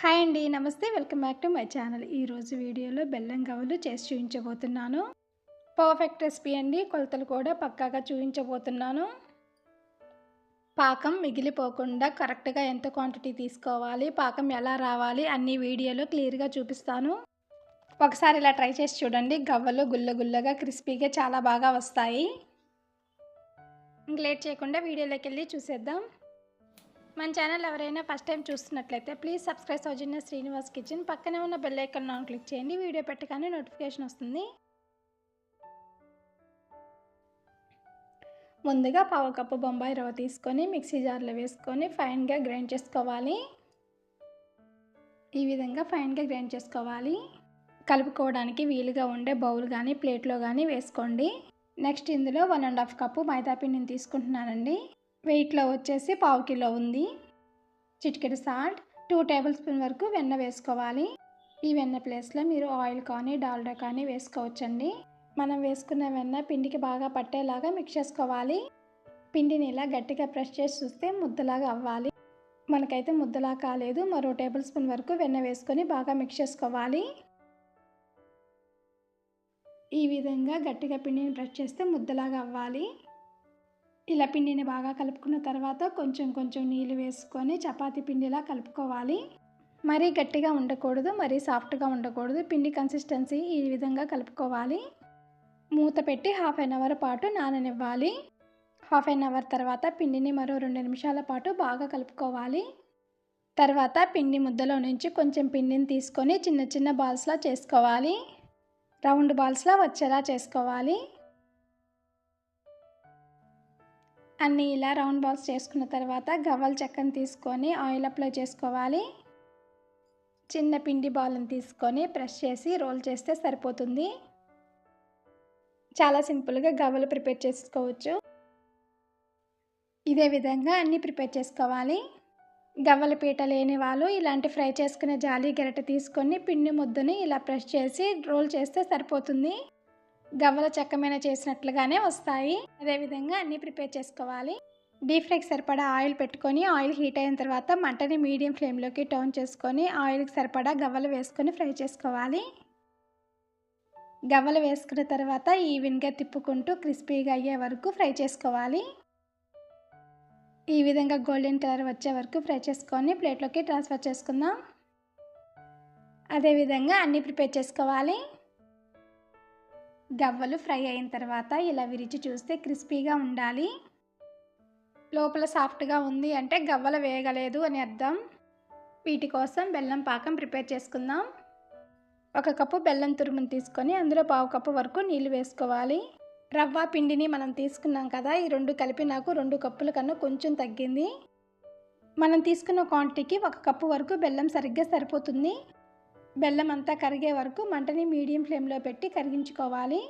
Hi అండి నమస్తే. Welcome back to my channel. ఈరోజు వీడియోలో బెల్లం గవ్వలు చేసి చూపించబోతున్నాను పర్ఫెక్ట్ రెసిపీ అండి. కొలతలు కూడా పక్కాగా చూపించబోతున్నాను పాకం మిగిలిపోకుండా కరెక్ట్గా ఎంత క్వాంటిటీ తీసుకోవాలి పాకం ఎలా రావాలి అన్ని వీడియోలో క్లియర్గా చూపిస్తాను. ఒకసారి ఇలా ట్రై చేసి చూడండి. గవ్వలు గుల్ల గుల్లగా క్రిస్పీగా చాలా బాగా వస్తాయి. ఇంక లేట్ చేయకుండా వీడియోలోకి వెళ్ళి చూసేద్దాం. మన ఛానల్ ఎవరైనా ఫస్ట్ టైం చూస్తున్నట్లయితే please subscribe Sowjanya Srinivas kitchen పక్కనే ఉన్న బెల్ ఐకాన్ ఆన్ క్లిక్ చేయండి. వీడియో పెట్టగానే నోటిఫికేషన్ వస్తుంది. ముందుగా పావు కప్పు బొంబాయి రవ్వ తీసుకొని మిక్సీ జార్లో వేసుకొని ఫైన్గా గ్రైండ్ చేసుకోవాలి. ఈ విధంగా ఫైన్గా గ్రైండ్ చేసుకోవాలి. కలుపుకోవడానికి వీలుగా ఉండే బౌల్ కానీ ప్లేట్లో కానీ వేసుకోండి. నెక్స్ట్ ఇందులో one and half cup maida పిండిని తీసుకుంటున్నానండి. వెయిట్లో వచ్చేసి పావు కిలో ఉంది. చిటికెడు సాల్ట్ టూ టేబుల్ స్పూన్ వరకు వెన్న వేసుకోవాలి. ఈ వెన్న ప్లేస్లో మీరు ఆయిల్ కానీ డాల్డా కానీ వేసుకోవచ్చండి. మనం వేసుకున్న వెన్న పిండికి బాగా పట్టేలాగా మిక్స్ చేసుకోవాలి. పిండిని ఇలా గట్టిగా ప్రెస్ చేసి చూస్తే ముద్దలాగా అవ్వాలి. మనకైతే ముద్దలా కాలేదు. మరో టేబుల్ స్పూన్ వరకు వెన్న వేసుకొని బాగా మిక్స్ చేసుకోవాలి. ఈ విధంగా గట్టిగా పిండిని ప్రెస్ చేస్తే ముద్దలాగా అవ్వాలి. ఇలా పిండిని బాగా కలుపుకున్న తర్వాత కొంచెం కొంచెం నీళ్ళు వేసుకొని చపాతీ పిండిలా కలుపుకోవాలి. మరీ గట్టిగా ఉండకూడదు మరీ సాఫ్ట్గా ఉండకూడదు. పిండి కన్సిస్టెన్సీ ఈ విధంగా కలుపుకోవాలి. మూత పెట్టి హాఫ్ అన్ అవర్ పాటు నాననివ్వాలి. హాఫ్ అన్ అవర్ తర్వాత పిండిని మరో రెండు నిమిషాల పాటు బాగా కలుపుకోవాలి. తర్వాత పిండి ముద్దలో నుంచి కొంచెం పిండిని తీసుకొని చిన్న చిన్న బాల్స్లా చేసుకోవాలి. రౌండ్ బాల్స్లా వచ్చేలా చేసుకోవాలి. అన్నీ ఇలా రౌండ్ బాల్స్ చేసుకున్న తర్వాత గవ్వల చెక్కను తీసుకొని ఆయిల్ అప్లై చేసుకోవాలి. చిన్న పిండి బాల్ని తీసుకొని ప్రెస్ చేసి రోల్ చేస్తే సరిపోతుంది. చాలా సింపుల్గా గవ్వలు ప్రిపేర్ చేసుకోవచ్చు. ఇదే విధంగా అన్నీ ప్రిపేర్ చేసుకోవాలి. గవ్వల పీట లేని వాళ్ళు ఇలాంటి ఫ్రై చేసుకునే జాలి గెరట తీసుకొని పిండి ముద్దని ఇలా ప్రెస్ చేసి రోల్ చేస్తే సరిపోతుంది. గవ్వల చెక్కమైన చేసినట్లుగానే వస్తాయి. అదేవిధంగా అన్నీ ప్రిపేర్ చేసుకోవాలి. డీప్ ఫ్రైకి సరిపడా ఆయిల్ పెట్టుకొని ఆయిల్ హీట్ అయిన తర్వాత మంటని మీడియం ఫ్లేమ్లోకి టర్న్ చేసుకొని ఆయిల్కి సరిపడా గవ్వలు వేసుకొని ఫ్రై చేసుకోవాలి. గవ్వలు వేసుకున్న తర్వాత ఈవెన్గా తిప్పుకుంటూ క్రిస్పీగా అయ్యే వరకు ఫ్రై చేసుకోవాలి. ఈ విధంగా గోల్డెన్ కలర్ వచ్చే వరకు ఫ్రై చేసుకొని ప్లేట్లోకి ట్రాన్స్ఫర్ చేసుకుందాం. అదేవిధంగా అన్నీ ప్రిపేర్ చేసుకోవాలి. గవ్వలు ఫ్రై అయిన తర్వాత ఇలా విరిచి చూస్తే క్రిస్పీగా ఉండాలి. లోపల సాఫ్ట్గా ఉంది అంటే గవ్వలు వేయగలేదు అని అర్థం. వీటి కోసం బెల్లం పాకం ప్రిపేర్ చేసుకుందాం. ఒక కప్పు బెల్లం తురుమును తీసుకొని అందులో పావు కప్పు వరకు నీళ్ళు వేసుకోవాలి. రవ్వ పిండిని మనం తీసుకున్నాం కదా ఈ రెండు కలిపి నాకు రెండు కప్పుల కన్నా కొంచెం తగ్గింది. మనం తీసుకున్న క్వాంటిటీకి ఒక కప్పు వరకు బెల్లం సరిగ్గా సరిపోతుంది. బెల్లం అంతా కరిగే వరకు మంటని మీడియం ఫ్లేమ్లో పెట్టి కరిగించుకోవాలి.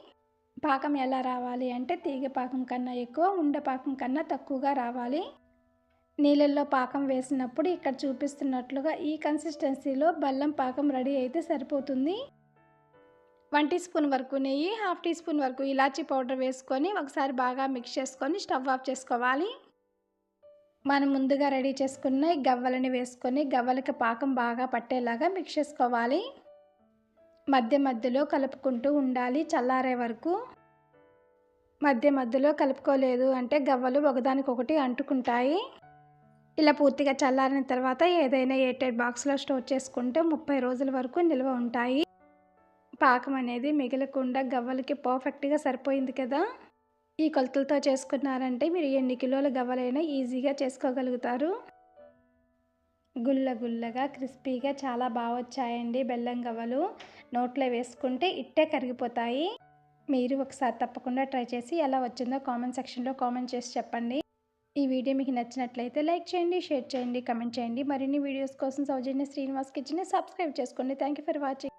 పాకం ఎలా రావాలి అంటే తీగ పాకం కన్నా ఎక్కువ ఉండ పాకం కన్నా తక్కువగా రావాలి. నీళ్ళల్లో పాకం వేసినప్పుడు ఇక్కడ చూపిస్తున్నట్లుగా ఈ కన్సిస్టెన్సీలో బెల్లం పాకం రెడీ అయితే సరిపోతుంది. వన్ టీ స్పూన్ వరకు నెయ్యి హాఫ్ టీ స్పూన్ వరకు ఇలాచీ పౌడర్ వేసుకొని ఒకసారి బాగా మిక్స్ చేసుకొని స్టవ్ ఆఫ్ చేసుకోవాలి. మనం ముందుగా రెడీ చేసుకున్న గవ్వలని వేసుకొని గవ్వలకి పాకం బాగా పట్టేలాగా మిక్స్ చేసుకోవాలి. మధ్య మధ్యలో కలుపుకుంటూ ఉండాలి చల్లారే వరకు. మధ్య మధ్యలో కలుపుకోలేదు అంటే గవ్వలు ఒకదానికొకటి అంటుకుంటాయి. ఇలా పూర్తిగా చల్లారిన తర్వాత ఏదైనా ఎయిటెడ్ బాక్స్లో స్టోర్ చేసుకుంటే ముప్పై రోజుల వరకు నిల్వ ఉంటాయి. పాకం అనేది మిగలకుండా గవ్వలకి పర్ఫెక్ట్గా సరిపోయింది కదా. ఈ కొలతలతో చేసుకున్నారంటే మీరు ఎన్ని కిలోల గవ్వలైనా ఈజీగా చేసుకోగలుగుతారు. గుల్ల గుల్లగా క్రిస్పీగా చాలా బాగా వచ్చాయండి బెల్లం గవ్వలు. నోట్లో వేసుకుంటే ఇట్టే కరిగిపోతాయి. మీరు ఒకసారి తప్పకుండా ట్రై చేసి ఎలా వచ్చిందో కామెంట్ సెక్షన్లో కామెంట్ చేసి చెప్పండి. ఈ వీడియో మీకు నచ్చినట్లయితే లైక్ చేయండి షేర్ చేయండి కమెంట్ చేయండి. మరిన్ని వీడియోస్ కోసం సౌజన్య శ్రీనివాస్ కిచెన్ని సబ్స్క్రైబ్ చేసుకోండి. Thank you for watching.